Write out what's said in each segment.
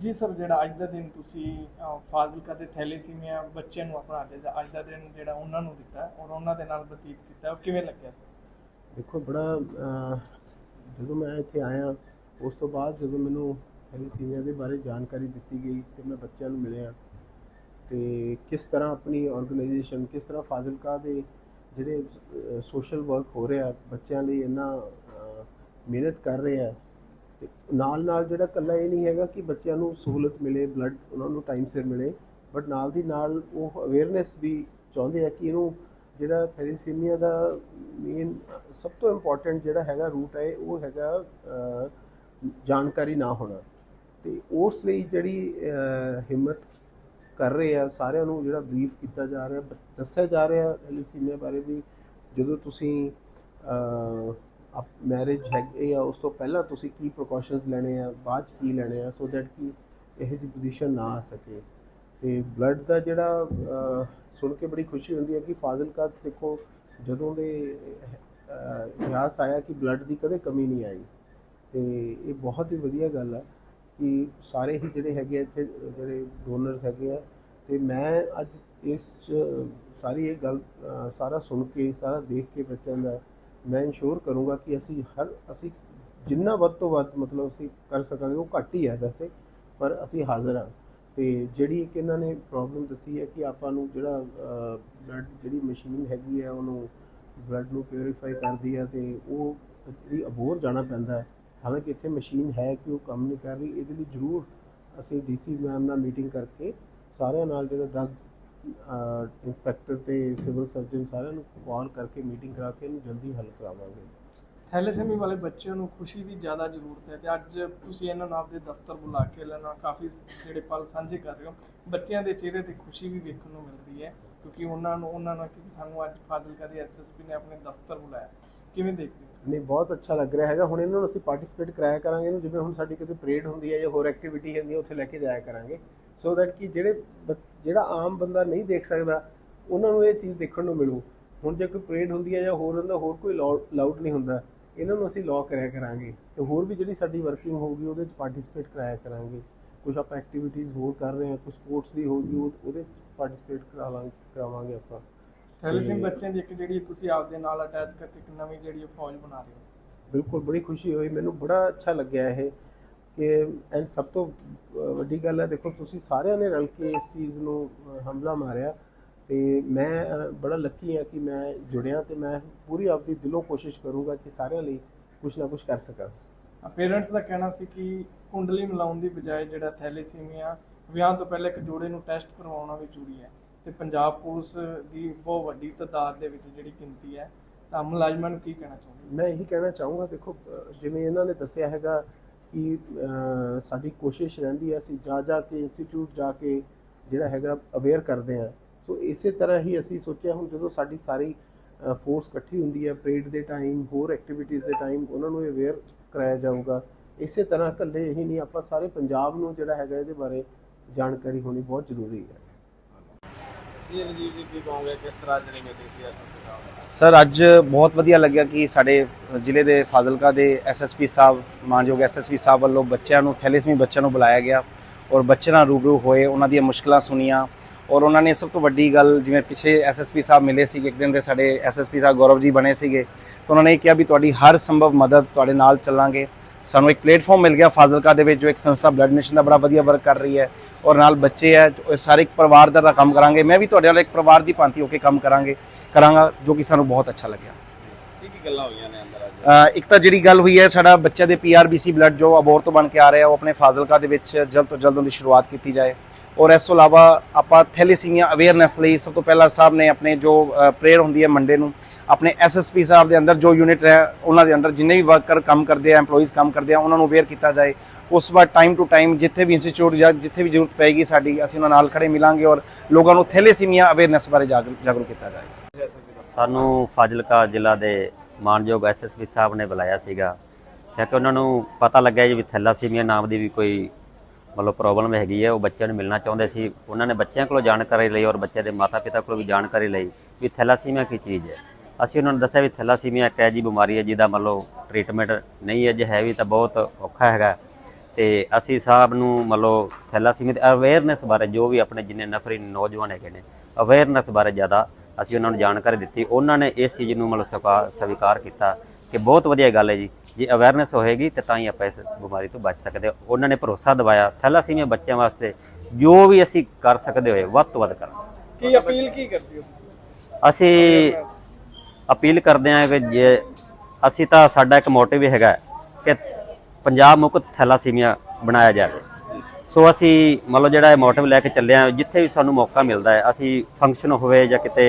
ਜੀ ਸਰ, ਜਿਹੜਾ ਅੱਜ ਦਾ ਦਿਨ ਤੁਸੀਂ ਫਾਜ਼ਿਲਕਾ ਦੇ ਥੈਲੇਸੀਮੀਆ ਬੱਚਿਆਂ ਨੂੰ ਆਪਣਾ ਅੱਜ ਦਾ- ਦਿਨ ਜਿਹੜਾ ਉਹਨਾਂ ਨੂੰ ਦਿੱਤਾ ਔਰ ਉਹਨਾਂ ਦੇ ਨਾਲ ਬਤੀਤ ਕੀਤਾ, ਉਹ ਕਿਵੇਂ ਲੱਗਿਆ ਸਰ? ਦੇਖੋ, ਬੜਾ ਜਦੋਂ ਮੈਂ ਇੱਥੇ ਆਇਆ, ਉਸ ਤੋਂ ਬਾਅਦ ਜਦੋਂ ਮੈਨੂੰ ਥੈਲੇਸੀਮੀਆ ਦੇ ਬਾਰੇ ਜਾਣਕਾਰੀ ਦਿੱਤੀ ਗਈ ਤੇ ਮੈਂ ਬੱਚਿਆਂ ਨੂੰ ਮਿਲਿਆ, ਤੇ ਕਿਸ ਤਰ੍ਹਾਂ ਆਪਣੀ ਆਰਗੇਨਾਈਜੇਸ਼ਨ ਕਿਸ ਤਰ੍ਹਾਂ ਫਾਜ਼ਿਲਕਾ ਦੇ ਜਿਹੜੇ ਸੋਸ਼ਲ ਵਰਕ ਹੋ ਰਿਹਾ, ਬੱਚਿਆਂ ਲਈ ਇੰਨਾ ਮਿਹਨਤ ਕਰ ਰਿਹਾ ਤੇ ਨਾਲ ਨਾਲ ਜਿਹੜਾ ਕੱਲਾ ਇਹ ਨਹੀਂ ਹੈਗਾ ਕਿ ਬੱਚਿਆਂ ਨੂੰ ਸਹੂਲਤ ਮਿਲੇ ਬਲੱਡ ਉਹਨਾਂ ਨੂੰ ਟਾਈਮ ਸਿਰ ਮਿਲੇ ਬਟ ਨਾਲ ਦੀ ਨਾਲ ਉਹ ਅਵੇਅਰਨੈਸ ਵੀ ਚਾਹੁੰਦੇ ਆ ਕਿ ਇਹਨੂੰ ਜਿਹੜਾ ਥੈਲੇਸੀਮੀਆ ਦਾ ਮੇਨ ਸਭ ਤੋਂ ਇੰਪੋਰਟੈਂਟ ਜਿਹੜਾ ਹੈਗਾ ਰੂਟ ਹੈ, ਉਹ ਹੈਗਾ ਜਾਣਕਾਰੀ ਨਾ ਹੋਣਾ। ਤੇ ਉਸ ਲਈ ਜਿਹੜੀ ਹਿੰਮਤ ਕਰ ਰਹੇ ਆ, ਸਾਰਿਆਂ ਨੂੰ ਜਿਹੜਾ ਬਰੀਫ ਕੀਤਾ ਜਾ ਰਿਹਾ ਬ- ਦੱਸਿਆ ਜਾ ਰਿਹਾ ਥੈਲੇਸੀਮੀਆ ਬਾਰੇ ਵੀ, ਜਦੋਂ ਤੁਸੀਂ ਅਹ, ਮੈਰਿਜ ਹੈਗੇ ਆ ਉਸ ਤੋਂ ਪਹਿਲਾਂ ਤੁਸੀਂ ਕੀ ਪ੍ਰੀਕਾਸ਼ਨਸ ਲੈਣੇ ਆ ਬਾਅਦ 'ਚ ਕੀ ਲੈਣੇ ਆ ਸੋ ਦੈਟ ਕਿ ਇਹੋ ਜਿਹੀ ਪੋਜੀਸ਼ਨ ਨਾ ਆ ਸਕੇ। ਤੇ ਬਲੱਡ ਦਾ ਜਿਹੜਾ ਸੁਣ ਕੇ ਬੜੀ ਖੁਸ਼ੀ ਹੁੰਦੀ ਹੈ ਕਿ ਫਾਜ਼ਿਲਕਾ 'ਚ ਦੇਖੋ ਜਦੋਂ ਦੇ ਇਤਿਹਾਸ ਆਇਆ ਕਿ ਬਲੱਡ ਦੀ ਕਦੇ ਕਮੀ ਨਹੀਂ ਆਈ। ਤੇ ਇਹ ਬਹੁਤ ਹੀ ਵਧੀਆ ਗੱਲ ਆ ਕਿ ਸਾਰੇ ਹੀ ਜਿਹੜੇ ਹੈਗੇ ਆ ਇੱਥੇ ਜਿਹੜੇ ਡੋਨਰਸ ਹੈਗੇ ਆ ਤੇ ਮੈਂ ਅੱਜ ਇਸ 'ਚ ਸਾਰੀ ਇਹ ਗੱਲ ਸਾਰਾ ਸੁਣ ਕੇ ਸਾਰਾ ਦੇਖ ਕੇ ਬੱਚਿਆਂ ਦਾ ਮੈਂ ਇਨਸ਼ੋਰ ਕਰੂੰਗਾ ਕਿ ਅਸੀਂ ਹਰ, ਅਸੀਂ ਜਿੰਨਾ ਵੱਧ ਤੋਂ ਵੱਧ ਮਤਲਬ ਅਸੀਂ ਕਰ ਸਕਾਂਗੇ, ਉਹ ਘੱਟ ਹੀ ਹੈ ਵੈਸੇ, ਪਰ ਅਸੀਂ ਹਾਜ਼ਰ ਹਾਂ। ਤੇ ਜਿਹੜੀ ਇੱਕ ਇਹਨਾਂ ਨੇ ਪ੍ਰੋਬਲਮ ਦੱਸੀ ਹੈ ਕਿ ਆਪਾਂ ਨੂੰ ਜਿਹੜਾ ਬਲੱਡ ਜਿਹੜੀ ਮਸ਼ੀਨ ਹੈਗੀ ਹੈ, ਉਹਨੂੰ ਬਲੱਡ ਨੂੰ ਪਿਉਰੀਫਾਈ ਕਰਦੀ ਹੈ ਤੇ ਉਹ ਜਿਹੜੀ ਅਬੋਰ ਜਾਣਾ ਪੈਂਦਾ ਹੈ। ਹਾਲਾਂਕਿ ਇੱਥੇ ਮਸ਼ੀਨ ਹੈ ਕਿ ਉਹ ਕੰਮ ਨਹੀਂ ਕਰ ਰਹੀ, ਇਹਦੇ ਲਈ ਜ਼ਰੂਰ ਅਸੀਂ ਡੀਸੀ ਮੈਮ ਨਾਲ ਮੀਟਿੰਗ ਕਰਕੇ ਸਾਰਿਆਂ ਨਾਲ ਜਿਹੜਾ ਡਰੱਗਸ ਇੰਸਪੈਕਟਰ ਤੇ ਸਿਵਲ ਸਰਜਨ ਸਾਰਿਆਂ ਨੂੰ ਕਾਲ ਕਰਕੇ ਮੀਟਿੰਗ ਕਰਾ ਕੇ ਇਹਨੂੰ ਜਲਦੀ ਹੱਲ ਕਰਾਵਾਂਗੇ। ਥੈਲੇਸੀਮੀ ਵਾਲੇ ਬੱਚਿਆਂ ਨੂੰ ਖੁਸ਼ੀ ਦੀ ਜ਼ਿਆਦਾ ਜ਼ਰੂਰਤ ਹੈ ਤੇ ਅੱਜ ਤੁਸੀਂ ਇਹਨਾਂ ਨੂੰ ਆਪਦੇ ਦਫ਼ਤਰ ਬੁਲਾ ਕੇ ਇਹਨਾਂ ਨਾਲ ਕਾਫੀ ਜਿਹੜੇ ਪਲ ਸਾਂਝੇ ਕਰ ਰਹੇ ਹੋ, ਬੱਚਿਆਂ ਦੇ ਚਿਹਰੇ ਤੇ ਖੁਸ਼ੀ ਵੀ ਵੇਖਣ ਨੂੰ ਮਿਲਦੀ ਹੈ ਕਿਉਂਕਿ ਉਹਨਾਂ ਨੂੰ, ਉਹਨਾਂ ਨਾਲ ਕਿ ਸਾਨੂੰ ਅੱਜ ਫਾਜ਼ਿਲਕਾ ਦੇ ਐਸਐਸਪੀ ਨੇ ਆਪਣੇ ਦਫ਼ਤਰ ਬੁਲਾਇਆ। ਕਿਵੇਂ ਦੇਖਦੇ ਹੋ? ਨਹੀਂ, ਬਹੁਤ ਅੱਛਾ ਲੱਗ ਰਿਹਾ ਹੈਗਾ। ਹੁਣ ਇਹਨਾਂ ਨੂੰ ਅਸੀਂ ਪਾਰਟਿਸਿਪੇਟ ਕਰਾਇਆ ਕਰਾਂਗੇ ਇਹਨੂੰ। ਜਿਵੇਂ ਹੁਣ ਸਾਡੀ ਕਿਤੇ ਪਰੇਡ ਹੁੰਦੀ ਹੈ ਜਾਂ ਹੋਰ ਐਕਟੀਵਿਟੀ ਹੁੰਦੀ ਹੈ, ਉੱਥੇ ਲੈ ਕੇ ਜਾਇਆ ਕਰਾਂਗੇ। ਸੋ ਦੈਟ ਕਿ ਜਿਹੜੇ ਬ- ਜਿਹੜਾ ਆਮ ਬੰਦਾ ਨਹੀਂ ਦੇਖ ਸਕਦਾ, ਉਹਨਾਂ ਨੂੰ ਇਹ ਚੀਜ਼ ਦੇਖਣ ਨੂੰ ਮਿਲੂ। ਹੁਣ ਜੇ ਕੋਈ ਪਰੇਡ ਹੁੰਦੀ ਹੈ ਜਾਂ ਹੋਰ ਹੁੰਦਾ, ਹੋਰ ਕੋਈ ਲਾਊਡ ਨਹੀਂ ਹੁੰਦਾ, ਇਹਨਾਂ ਨੂੰ ਅਸੀਂ ਲਾਅ ਕਰਿਆ ਕਰਾਂਗੇ। ਸੋ ਹੋਰ ਵੀ ਜਿਹੜੀ ਸਾਡੀ ਵਰਕਿੰਗ ਹੋਊਗੀ, ਉਹਦੇ ਵਿੱਚ ਪਾਰਟਿਸਿਪੇਟ ਕਰਾਇਆ ਕਰਾਂਗੇ। ਕੁਝ ਆਪਾਂ ਐਕਟੀਵਿਟੀਜ਼ ਹੋਰ ਕਰ ਰਹੇ ਹਾਂ ਕੁਝ ਸਪੋਰਟਸ ਦੀ ਹੋਊਗੀ, ਉਹ- ਉਹਦੇ ਪਾਰਟਿਸਿਪੇਟ ਕਰਾਵਾਂਗੇ ਕਰਾਵਾਂਗੇ ਆਪਾਂ। ਥੈਲੇਸੀਮੀ ਬੱਚਿਆਂ ਦੀ ਇੱਕ ਜਿਹੜੀ ਤੁਸੀਂ ਆਪਦੇ ਨਾਲ ਅਟੈਚ ਕਰਕੇ ਇੱਕ ਨਵੀਂ ਜਿਹੜੀ ਫੌਜ ਬਣਾ ਰਹੇ ਹੋ। ਬਿਲਕੁਲ ਬੜੀ ਖੁਸ਼ੀ ਹੋਈ। ਮੈਨੂੰ ਬੜਾ ਅੱਛਾ ਲੱਗਿਆ ਇਹ ਕਿ ਐਂਡ ਸਭ ਤੋਂ ਵੱਡੀ ਗੱਲ ਹੈ ਦੇਖੋ ਤੁਸੀਂ ਸਾਰਿਆਂ ਨੇ ਰਲ ਕੇ ਇਸ ਚੀਜ਼ ਨੂੰ ਹਮਲਾ ਮਾਰਿਆ ਤੇ ਮੈਂ ਬੜਾ ਲੱਕੀ ਹਾਂ ਕਿ ਮੈਂ ਜੁੜਿਆ ਤੇ ਮੈਂ ਪੂਰੀ ਆਪਦੀ ਦਿਲੋਂ ਕੋਸ਼ਿਸ਼ ਕਰੂੰਗਾ ਕਿ ਸਾਰਿਆਂ ਲਈ ਕੁਝ ਨਾ ਕੁਝ ਕਰ ਸਕਾਂ। ਪੇਰੈਂਟਸ ਦਾ ਕਹਿਣਾ ਸੀ ਕਿ ਕੁੰਡਲੀ ਮਿਲਾਉਣ ਦੀ ਬਜਾਏ ਜਿਹੜਾ ਥੈਲੇਸੀਮੀਆ ਵਿਆਹ ਤੋਂ ਪਹਿਲਾਂ ਇੱਕ ਜੋੜੇ ਨੂੰ ਟੈਸਟ ਕਰਵਾਉਣਾ ਵੀ ਜ਼ਰੂਰੀ ਹੈ। ਤੇ ਪੰਜਾਬ ਪੁਲਿਸ ਦੀ ਬਹੁਤ ਵੱਡੀ ਤਾਦਾਦ ਦੇ ਵਿੱਚ ਜਿਹੜੀ ਗਿਣਤੀ ਹੈ, ਤਾਂ ਮੁਲਾਜ਼ਮਾਂ ਨੂੰ ਕੀ ਕਹਿਣਾ ਚਾਹੁੰਦੇ ਮੈਂ ਇਹੀ ਕਹਿਣਾ ਚਾਹੂੰਗਾ, ਦੇਖੋ ਜਿਵੇਂ ਇਹਨਾਂ ਨੇ ਦੱਸਿਆ ਹੈਗਾ ਕਿ ਸਾਡੀ ਕੋਸ਼ਿਸ਼ ਰਹਿੰਦੀ ਹੈ, ਅਸੀਂ ਜਾ ਜਾ ਕੇ ਇੰਸਟੀਚਿਊਟ ਜਾ ਕੇ ਜਿਹੜਾ ਹੈਗਾ ਅਵੇਅਰ ਕਰਦੇ ਹਾਂ। ਸੋ ਇਸੇ ਤਰ੍ਹਾਂ ਹੀ ਅਸੀਂ ਸੋਚਿਆ, ਹੁਣ ਜਦੋਂ ਸਾਡੀ ਸਾਰੀ ਫੋਰਸ ਇਕੱਠੀ ਹੁੰਦੀ ਹੈ ਪਰੇਡ ਦੇ ਟਾਈਮ ਹੋਰ ਐਕਟੀਵਿਟੀਜ਼ ਦੇ ਟਾਈਮ ਉਹਨਾਂ ਨੂੰ ਅਵੇਅਰ ਕਰਾਇਆ ਜਾਊਗਾ। ਇਸੇ ਤਰ੍ਹਾਂ ਇਕੱਲੇ ਹੀ ਨਹੀਂ, ਆਪਾਂ ਸਾਰੇ ਪੰਜਾਬ ਨੂੰ ਜਿਹੜਾ ਹੈਗਾ ਇਹਦੇ ਬਾਰੇ ਜਾਣਕਾਰੀ ਹੋਣੀ ਬਹੁਤ ਜ਼ਰੂਰੀ ਹੈ। ਜੀ ਰਣਜੀਤ ਜੀ ਕੀ ਕਹੋਗੇ, ਕਿਸ ਤਰ੍ਹਾਂ ਜਿਹੜੀ ਮੀਟਿੰਗ ਸੀ ਐਸਐਸਪੀ ਸਰ, ਅੱਜ ਬਹੁਤ ਵਧੀਆ ਲੱਗਿਆ ਕਿ ਸਾਡੇ ਜ਼ਿਲ੍ਹੇ ਦੇ ਫਾਜ਼ਿਲਕਾ ਦੇ ਐਸਐਸਪੀ ਸਾਹਿਬ, ਮਾਨਯੋਗ ਐਸਐਸਪੀ ਸਾਹਿਬ ਵੱਲੋਂ ਬੱਚਿਆਂ ਨੂੰ, ਥੈਲੇਸੀਮੀ ਬੱਚਿਆਂ ਨੂੰ ਬੁਲਾਇਆ ਗਿਆ ਔਰ ਬੱਚਿਆਂ ਨਾਲ ਰੂਬਰੂ ਹੋਏ, ਉਹਨਾਂ ਦੀਆਂ ਮੁਸ਼ਕਲਾਂ ਸੁਣੀਆਂ ਔਰ ਉਹਨਾਂ ਨੇ ਸਭ ਤੋਂ ਵੱਡੀ ਗੱਲ ਜਿਵੇਂ ਪਿੱਛੇ ਐਸਐਸਪੀ ਸਾਹਿਬ ਮਿਲੇ ਸੀ ਇੱਕ ਦਿਨ ਦੇ ਸਾਡੇ ਐਸਐਸਪੀ ਸਾਹਿਬ ਗੌਰਵ ਜੀ ਬਣੇ ਸੀਗੇ, ਤਾਂ ਉਹਨਾਂ ਨੇ ਕਿਹਾ ਵੀ ਤੁਹਾਡੀ ਹਰ ਸੰਭਵ ਮਦਦ ਤੁਹਾਡੇ ਨਾਲ ਚੱਲਾਂਗੇ ਸਾਨੂੰ ਇੱਕ ਪਲੇਟਫਾਰਮ ਮਿਲ ਗਿਆ ਫਾਜ਼ਿਲਕਾ ਦੇ ਵਿੱਚ ਜੋ ਇੱਕ ਸੰਸਥਾ ਬਲੱਡ ਮਿਸ਼ਨ ਦਾ ਬੜਾ ਵਧੀਆ ਵਰਕ ਕਰ ਰਹੀ ਹੈ ਔਰ ਨਾਲ ਬੱਚੇ ਹੈ ਸਾਰੇ ਇੱਕ ਪਰਿਵਾਰ ਦਾ ਕੰਮ ਕਰਾਂਗੇ। ਮੈਂ ਵੀ ਤੁਹਾਡੇ ਨਾਲ ਇੱਕ ਪਰਿਵਾਰ ਦੀ ਭਾਂਤੀ ਹੋ ਕੇ ਕੰਮ ਕਰਾਂਗੇ ਕਰਾਂਗਾ ਜੋ ਕਿ ਸਾਨੂੰ ਬਹੁਤ ਅੱਛਾ ਲੱਗਿਆ। ਕੀ ਕੀ ਗੱਲਾਂ ਹੋਈਆਂ ਨੇ ਅੰਦਰ ਅੱਜ? ਇੱਕ ਤਾਂ ਜਿਹੜੀ ਗੱਲ ਹੋਈ ਹੈ ਸਾਡਾ ਬੱਚਾ ਦੇ ਪੀਆਰਬੀਸੀ ਬਲੱਡ ਜੋ ਅਬੋਰ ਤੋਂ ਬਣ ਕੇ ਆ ਰਿਹਾ ਉਹ ਆਪਣੇ ਫਾਜ਼ਿਲਕਾ ਦੇ ਵਿੱਚ ਜਲਦ ਤੋਂ ਜਲਦ ਉਹਦੀ ਸ਼ੁਰੂਆਤ ਕੀਤੀ ਜਾਏ। ਔਰ ਇਸ ਤੋਂ ਇਲਾਵਾ ਆਪਾਂ ਥੈਲੇਸੀਮੀਆ ਅਵੇਅਰਨੈਸ ਲਈ ਸਭ ਤੋਂ ਪਹਿਲਾਂ ਸਾਹਿਬ ਨੇ ਆਪਣੇ ਜੋ ਪ੍ਰੇਅਰ ਹੁੰਦੀ ਹੈ ਮੰਡੇ ਨੂੰ ਆਪਣੇ ਐਸਐਸਪੀ ਸਾਹਿਬ ਦੇ ਅੰਦਰ ਜੋ ਯੂਨਿਟ ਹੈ ਉਹਨਾਂ ਦੇ ਅੰਦਰ ਜਿੰਨੇ ਵੀ ਵਰਕਰ ਕੰਮ ਕਰਦੇ ਆ, EMPLOYEES ਕੰਮ ਕਰਦੇ ਆ, ਉਹਨਾਂ ਨੂੰ ਅਵੇਅਰ ਕੀਤਾ ਜਾਏ। ਉਸ ਤੋਂ ਬਾਅਦ ਟਾਈਮ ਟੂ ਟਾਈਮ ਜਿੱਥੇ ਵੀ ਇੰਸਟੀਚਿਊਟ ਜਾਂ ਜਿੱਥੇ ਵੀ ਜ਼ਰੂਰਤ ਪਏਗੀ ਸਾਡੀ, ਅਸੀਂ ਉਹਨਾਂ ਨਾਲ ਖੜੇ ਮਿਲਾਂਗੇ ਔਰ ਲੋਕਾਂ ਨੂੰ ਥੈਲੇਸੀਮੀਆ ਅਵੇਅਰਨੈਸ ਬਾਰੇ ਜਾਗਰੂ- ਜਾਗਰੂਕ ਕੀਤਾ ਜਾਏ। ਸਾਨੂੰ ਫਾਜ਼ਿਲਕਾ ਜ਼ਿਲ੍ਹਾ ਦੇ ਮਾਨਯੋਗ ਐਸਐਸਪੀ ਸਾਹਿਬ ਨੇ ਬੁਲਾਇਆ ਸੀਗਾ। ਕਿਉਂਕਿ ਉਹਨਾਂ ਨੂੰ ਪਤਾ ਲੱਗਿਆ ਜੀ ਵੀ ਥੈਲਾਸੀਮੀਆ ਨਾਮ ਦੀ ਵੀ ਕੋਈ ਮਤਲਬ ਪ੍ਰੋਬਲਮ ਹੈਗੀ ਹੈ ਉਹ ਬੱਚਿਆਂ ਨੂੰ ਮਿਲਣਾ ਚਾਹੁੰਦੇ ਸੀ। ਉਹਨਾਂ ਨੇ ਬੱਚਿਆਂ ਕੋਲੋਂ ਜਾਣਕਾਰੀ ਲਈ ਔਰ ਬੱਚੇ ਦੇ ਮਾਤਾ-ਪਿਤਾ ਕੋਲੋਂ ਵੀ ਜਾਣਕਾਰੀ ਲਈ ਵੀ ਥੈਲਾਸੀਮੀਆ ਕੀ ਚੀਜ਼ ਹੈ। ਅਸੀਂ ਉਹਨਾਂ ਨੂੰ ਦੱਸਿਆ ਵੀ ਥੈਲਾਸੀਮੀਆ ਇੱਕ ਐਜੀ ਬਿਮਾਰੀ ਹੈ ਜਿਹਦਾ ਮਤਲਬ ਟ੍ਰੀਟਮੈਂਟ ਨਹੀਂ ਹੈ ਜੇ ਹੈ ਵੀ ਤਾਂ ਬਹੁਤ ਔਖਾ ਹੈਗਾ ਤੇ ਅਸੀਂ ਸਾਹਿਬ ਨੂੰ ਮਤਲਬ ਥੈਲਾਸੀਮੀਆ ਦੇ ਅਵੇਅਰਨੈਸ ਬਾਰੇ ਜੋ ਵੀ ਆਪਣੇ ਜਿੰਨੇ ਨਫਰੀ ਨੌਜਵਾਨ ਹੈਗੇ ਨੇ ਅਵੇਅਰਨੈਸ ਬਾਰੇ ਜ਼ਿਆਦਾ ਅਸੀਂ ਉਹਨਾਂ ਨੂੰ ਜਾਣਕਾਰੀ ਦਿੱਤੀ ਉਹਨਾਂ ਨੇ ਇਸ ਚੀਜ਼ ਨੂੰ ਮਤਲਬ ਸਵੀਕਾਰ- ਸਵੀਕਾਰ ਕੀਤਾ ਕਿ ਬਹੁਤ ਵਧੀਆ ਗੱਲ ਹੈ ਜੀ ਜੇ ਅਵੇਅਰਨੈਸ ਹੋਏਗੀ ਤੇ ਤਾਂ ਹੀ ਆਪਾਂ ਇਸ ਬਿਮਾਰੀ ਤੋਂ ਬਚ ਸਕਦੇ ਹਾਂ। ਉਹਨਾਂ ਨੇ ਭਰੋਸਾ ਦਿਵਾਇਆ ਥੈਲਾਸੀਮੀਆ ਬੱਚਿਆਂ ਵਾਸਤੇ ਜੋ ਵੀ ਅਸੀਂ ਕਰ ਸਕਦੇ ਹੋਏ ਵੱਧ ਤੋਂ ਵੱਧ ਕਰਾਂਗੇ ਕੀ ਅਪੀਲ ਕੀ ਕਰਦੇ ਹੋ? ਅਸੀਂ ਅਪੀਲ ਕਰਦੇ ਹਾਂ ਕਿ ਜੇ ਅਸੀਂ ਤਾਂ ਸਾਡਾ ਇੱਕ ਮੋਟਿਵ ਹੀ ਹੈਗਾ ਕਿ ਪੰਜਾਬ ਮੁਕਤ ਥੈਲਾਸੀਮੀਆ ਬਣਾਇਆ ਜਾਵੇ। ਸੋ ਅਸੀਂ ਮੰਨ ਲਓ ਜਿਹੜਾ ਇਹ ਮੋਟਿਵ ਲੈ ਕੇ ਚੱਲੇ ਹਾਂ ਜਿੱਥੇ ਵੀ ਸਾਨੂੰ ਮੌਕਾ ਮਿਲਦਾ ਹੈ ਅਸੀਂ ਫੰਕਸ਼ਨ ਹੋਵੇ ਜਾਂ ਕਿਤੇ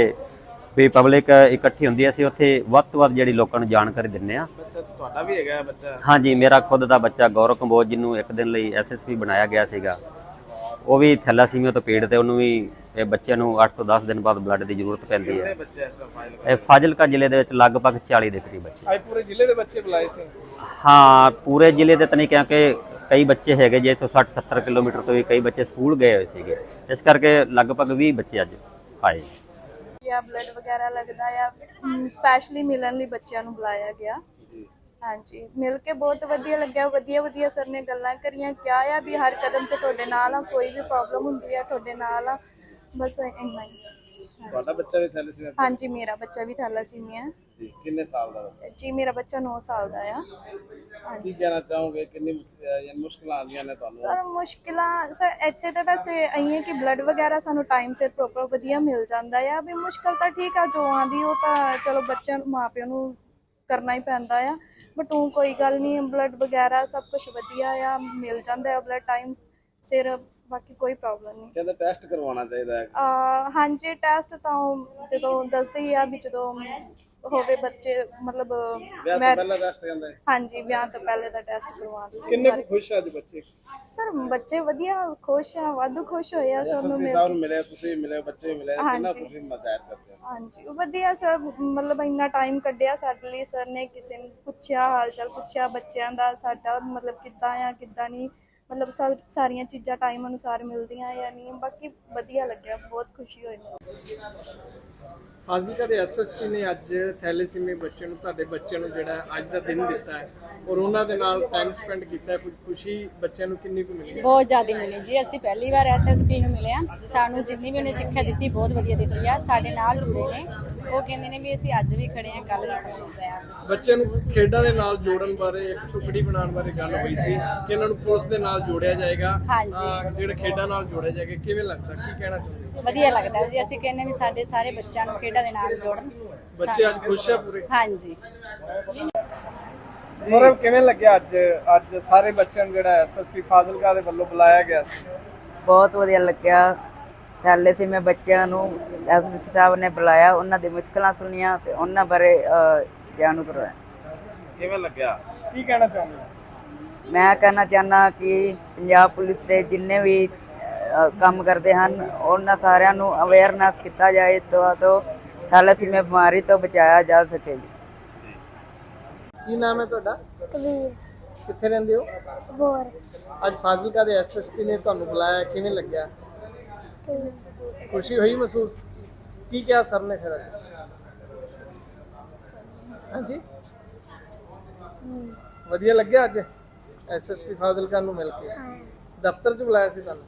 ਵੀ ਪਬਲਿਕ ਇਕੱਠੀ ਹੁੰਦੀ ਹੈ ਅਸੀਂ ਉੱਥੇ ਵੱਧ ਤੋਂ ਵੱਧ ਜਿਹੜੀ ਲੋਕਾਂ ਨੂੰ ਜਾਣਕਾਰੀ ਹਾਂ ਬੱਚਾ ਤੁਹਾਡਾ ਵੀ ਹੈਗਾ ਬੱਚਾ। ਹਾਂਜੀ ਮੇਰਾ ਖੁਦ ਦਾ ਬੱਚਾ ਗੌਰਵ ਕੰਬੋਜ ਜਿਹਨੂੰ ਇੱਕ ਦਿਨ ਲਈ ਐਸਐਸਪੀ ਬਣਾਇਆ ਗਿਆ ਸੀਗਾ। ਉਹ ਵੀ ਥੈਲਾਸੀਮੀਆ ਤੋਂ ਪੀੜਤ ਹੈ ਉਹਨੂੰ ਵੀ ਇਹ ਬੱਚਿਆਂ ਨੂੰ 8 ਤੋਂ 10 ਦਿਨ ਬਾਅਦ ਬਲੱਡ ਦੀ ਜ਼ਰੂਰਤ ਪੈਂਦੀ ਹੈ। ਬੱਚਾ ਇਸ ਇਹ ਫਾਜ਼ਿਲਕਾ ਜ਼ਿਲ੍ਹੇ ਦੇ ਵਿੱਚ ਲਗਭਗ 40 ਦੇ ਕਰੀਬ ਬੱਚੇ। ਅੱਜ ਪੂਰੇ ਜ਼ਿਲ੍ਹੇ ਦੇ ਬੱਚੇ ਬੁਲਾਏ ਸੀ? ਹਾਂ ਪੂਰੇ ਜ਼ਿਲ੍ਹੇ ਦੇ ਤਾਂ ਨਹੀਂ ਕਿਉਂਕਿ ਕਈ ਬੱਚੇ ਹੈਗੇ ਜੇ ਇੱਥੋਂ 60 70 ਕਿਲੋਮੀਟਰ ਤੋਂ ਵੀ ਕਈ ਬੱਚੇ ਸਕੂਲ ਗਏ ਹੋਏ ਸੀਗੇ। ਇਸ ਕਰਕੇ ਲਗਭਗ 20 ਬੱਚੇ ਅੱਜ ਆਏ ਜਾਂ ਬਲੱਡ ਵਗੈਰਾ ਲੱਗਦਾ ਆ ਸਪੈਸ਼ਲੀ ਮਿਲਣ ਲਈ ਬੱਚਿਆਂ ਨੂੰ ਬੁਲਾਇਆ ਗਿਆ। ਹਾਂਜੀ ਮਿਲ ਕੇ ਬਹੁਤ ਵਧੀਆ ਲੱਗਿਆ ਵਧੀਆ ਵਧੀਆ ਸਰ ਨੇ ਗੱਲਾਂ ਕਰੀਆਂ ਕਿਹਾ ਆ ਵੀ ਹਰ ਕਦਮ ਤੇ ਤੁਹਾਡੇ ਨਾਲ ਆ ਕੋਈ ਵੀ ਪ੍ਰੋਬਲਮ ਹੁੰਦੀ ਆ ਤੁਹਾਡੇ ਨਾਲ ਆ ਬਸ ਇੰਨਾ ਹੀ। ਤੁਹਾਡਾ ਬੱਚਾ ਵੀ ਥੈਲੇਸੀਮੀਆ ਹਾਂਜੀ ਮੇਰਾ ਬੱਚਾ ਵੀ ਥੈਲਾਸੀਮੀਆ ਜੀ ਕਿੰਨੇ ਸਾਲ ਦਾ ਬੱਚਾ? ਜੀ ਮੇਰਾ ਬੱਚਾ 9 ਸਾਲ ਦਾ ਆ। ਕੀ ਹਾਂਜੀ ਕਹਿਣਾ ਚਾਹੋਗੇ? ਕਿੰਨੀ ਮੁਸ- ਅਹ ਯਾਨੀ ਮੁਸ਼ਕਲਾਂ ਆਉਂਦੀਆਂ ਨੇ ਤੁਹਾਨੂੰ? ਸਰ ਮੁਸ਼ਕਿਲਾਂ ਸਰ ਇੱਥੇ ਤਾਂ ਵੈਸੇ ਹੈ ਕਿ ਬਲੱਡ ਵਗੈਰਾ ਸਾਨੂੰ ਟਾਈਮ ਸਿਰ ਪ੍ਰੋਪਰ ਵਧੀਆ ਮਿਲ ਜਾਂਦਾ ਆ। ਵੀ ਮੁਸ਼ਕਲ ਤਾਂ ਠੀਕ ਆ ਜੋ ਆਂਦੀ ਉਹ ਤਾਂ ਚਲੋ ਬੱਚਿਆਂ ਨੂੰ ਮਾਪਿਆਂ ਨੂੰ ਕਰਨਾ ਹੀ ਪੈਂਦਾ ਆ। ਬਟ ਉਹ ਕੋਈ ਗੱਲ ਨਹੀਂ ਬਲੱਡ ਵਗੈਰਾ ਸਭ ਕੁਝ ਵਧੀਆ ਆ ਮਿਲ ਜਾਂਦਾ ਆ ਬਲੱਡ ਟਾਈਮ ਸਿਰ ਬਾਕੀ ਕੋਈ ਪ੍ਰੋਬਲਮ ਨਹੀਂ। ਕਹਿੰਦੇ ਟੈਸਟ ਕਰਵਾਉਣਾ ਚਾਹੀਦਾ ਹੈ। ਹਾਂਜੀ ਟੈਸਟ ਤਾਂ ਉਹ ਜਦੋਂ ਦੱਸਦੇ ਹੀ ਆ ਵੀ ਜਦੋਂ ਹੋਵੇ ਬੱਚੇ ਮਤਲਬ ਵਿਆਹ ਮੈਂ ਪਹਿਲਾਂ ਟੈਸਟ ਕਹਿੰਦੇ ਹਾਂਜੀ ਵਿਆਹ ਤੋਂ ਪਹਿਲੇ ਦਾ ਟੈਸਟ ਕਰਵਾ ਦਿੰਦੇ ਕਿੰਨੇ ਕੁ ਖੁਸ਼ ਆ ਅੱਜ ਬੱਚੇ? ਸਰ ਬੱਚੇ ਵਧੀਆ ਖੁਸ਼ ਆ ਵਾਧੂ ਖੁਸ਼ ਹੋਏ ਆ ਨੂੰ ਮਿਲ ਸਾਹਿਬ ਨੂੰ ਮਿਲੇ ਤੁਸੀਂ ਮਿਲੇ ਬੱਚੇ ਮਿਲੇ ਕਿੰਨਾ ਹਾਂਜੀ। ਖੁਸ਼ੀ ਮਜ਼ਾਕ ਕਰਦੇ ਹੋ? ਹਾਂਜੀ ਉਹ ਵਧੀਆ ਸਰ ਮਤਲਬ ਇੰਨਾ ਟਾਈਮ ਕੱਢਿਆ ਸਾਡੇ ਲਈ ਸਰ ਨੇ ਕਿਸੇ ਨੂੰ ਪੁੱਛਿਆ ਹਾਲ ਚਾਲ ਪੁੱਛਿਆ ਬੱਚਿਆਂ ਦਾ ਸਾਡਾ ਮਤਲਬ ਕਿੱਦਾਂ ਆ ਕਿੱਦਾਂ ਨਹੀਂ। ਮਤਲਬ ਸਾਰੀਆਂ ਚੀਜ਼ਾਂ ਟਾਈਮ ਅਨੁਸਾਰ ਮਿਲਦੀਆਂ ਜਾਂ ਨਹੀਂ ਬਾਕੀ ਵਧੀਆ ਲੱਗਿਆ ਬਹੁਤ ਖੁਸ਼ੀ ਹੋਈ। ਮੈਨੂੰ ਫਾਜ਼ਿਲਕਾ ਦੇ ਐਸਐਸਪੀ ਨੇ ਅੱਜ ਥੈਲੇਸੀਮੀਆ ਬੱਚੇ ਨੂੰ, ਤੁਹਾਡੇ ਬੱਚੇ ਨੂੰ ਜਿਹੜਾ ਅੱਜ ਦਾ ਦਿਨ ਦਿੱਤਾ ਹੈ ਔਰ ਉਹਨਾਂ ਦੇ ਨਾਲ ਟਾਈਮ ਸਪੈਂਡ ਕੀਤਾ ਕੁਝ ਖੁਸ਼ੀ ਬੱਚਿਆਂ ਨੂੰ ਕਿੰਨੀ ਕੁ ਮਿਲੀ ਬਹੁਤ ਜ਼ਿਆਦਾ ਮਿਲੀ ਜੀ। ਅਸੀਂ ਪਹਿਲੀ ਵਾਰ ਐਸਐਸਪੀ ਨੂੰ ਮਿਲੇ ਆ ਸਾਨੂੰ ਜਿੰਨੀ ਵੀ ਉਹਨੇ ਸਿੱਖਿਆ ਦਿੱਤੀ, ਬਹੁਤ ਵਧੀਆ ਦਿੱਤੀ ਆ। ਸਾਡੇ ਨਾਲ ਜੁੜੇ ਨੇ। ਉਹ ਕਹਿੰਦੇ ਨੇ ਵੀ ਅਸੀਂ ਅੱਜ ਵੀ ਖੜੇ ਆ ਕੱਲ ਵੀ ਖੜੇ ਆ ਬੱਚਿਆਂ ਨੂੰ ਖੇਡਾਂ ਦੇ ਨਾਲ ਜੋੜਨ ਬਾਰੇ ਇੱਕ ਟੁਕੜੀ ਬਣਾਉਣ ਬਾਰੇ ਗੱਲ ਹੋਈ ਸੀ ਕਿ ਇਹਨਾਂ ਨੂੰ ਪੁਲਿਸ ਦੇ ਨਾਲ ਜੋੜਿਆ ਜਾਏਗਾ। ਹਾਂਜੀ। ਜਿਹੜੇ ਖੇਡਾਂ ਨਾਲ ਜੋੜਿਆ ਜਾਏਗਾ ਕਿਵੇਂ ਲੱਗਦਾ? ਕੀ ਕਹਿਣਾ ਚਾਹੁੰਦੇ ਹੋ? ਵਧੀਆ ਲੱਗਦਾ ਜੀ। ਅਸੀਂ ਕਹਿੰਦੇ ਵੀ ਸਾਡੇ ਸਾਰੇ ਬੱਚਿਆਂ ਨੂੰ ਖੇਡਾਂ ਦੇ ਨਾਲ ਜੋੜਨ। ਬੱਚੇ ਅੱਜ ਖੁਸ਼ ਆ ਪੂਰੇ? ਹਾਂਜੀ। ਮੋਰਵ ਕਿਵੇਂ ਲੱਗਿਆ ਅੱਜ? ਅੱਜ ਸਾਰੇ ਬੱਚਿਆਂ ਨੂੰ ਜਿਹੜਾ ਐਸਐਸਪੀ ਫਾਜ਼ਿਲਕਾ ਦੇ ਵੱਲੋਂ ਬੁਲਾਇਆ ਗਿਆ ਸੀ। ਬਹੁਤ ਵਧੀਆ ਲੱਗਿਆ। ਚੱਲੇ ਸੀ ਮੈਂ ਬੱਚਿਆਂ ਨੂੰ ਐਸਪੀ ਸਾਹਿਬ ਨੇ ਬੁਲਾਇਆ ਉਹਨਾਂ ਦੀ ਮੁਸ਼ਕਲਾਂ ਸੁਣੀਆਂ ਤੇ ਉਹਨਾਂ ਬਾਰੇ ਜਾਣੂ ਕਰਵਾਇਆ। ਕਿਵੇਂ ਲੱਗਿਆ? ਕੀ ਕਹਿਣਾ ਚਾਹੁੰਦੇ ਮੈਂ ਕਹਿਣਾ ਚਾਹੁੰਦਾ ਕਿ ਪੰਜਾਬ ਪੁਲਿਸ ਦੇ ਜਿੰਨੇ ਵੀ ਕੰਮ ਕਰਦੇ ਹਨ ਉਹਨਾਂ ਸਾਰਿਆਂ ਨੂੰ ਅਵੇਅਰਨੈਸ ਕੀਤਾ ਜਾਏ ਤਾਂ ਤੋਂ ਥੈਲੇਸੀਮੀਆ ਬਿਮਾਰੀ ਤੋਂ ਬਚਾਇਆ ਜਾ ਸਕੇ ਜੀ। ਕੀ ਨਾਮ ਹੈ ਤੁਹਾਡਾ? ਕਬੀਰ। ਕਿੱਥੇ ਰਹਿੰਦੇ ਹੋ? ਬੋਰ। ਅੱਜ ਫਾਜ਼ਿਲਕਾ ਦੇ ਐਸਐਸਪੀ ਨੇ ਤੁਹਾਨੂੰ ਬੁਲਾਇਆ ਕਿਵੇਂ ਲੱਗਿਆ? ਤੇ ਖੁਸ਼ੀ ਹੋਈ ਮਹਿਸੂਸ? ਕੀ ਕਿਹਾ ਸਰ ਨੇ ਫਿਰ ਅੱਜ? ਹਾਂਜੀ। ਵਧੀਆ ਲੱਗਿਆ ਅੱਜ? ਐਸਐਸਪੀ ਫਾਜ਼ਿਲਕਾ ਨੂੰ ਮਿਲ ਕੇ। ਦਫ਼ਤਰ 'ਚ ਬੁਲਾਇਆ ਸੀ ਤੁਹਾਨੂੰ?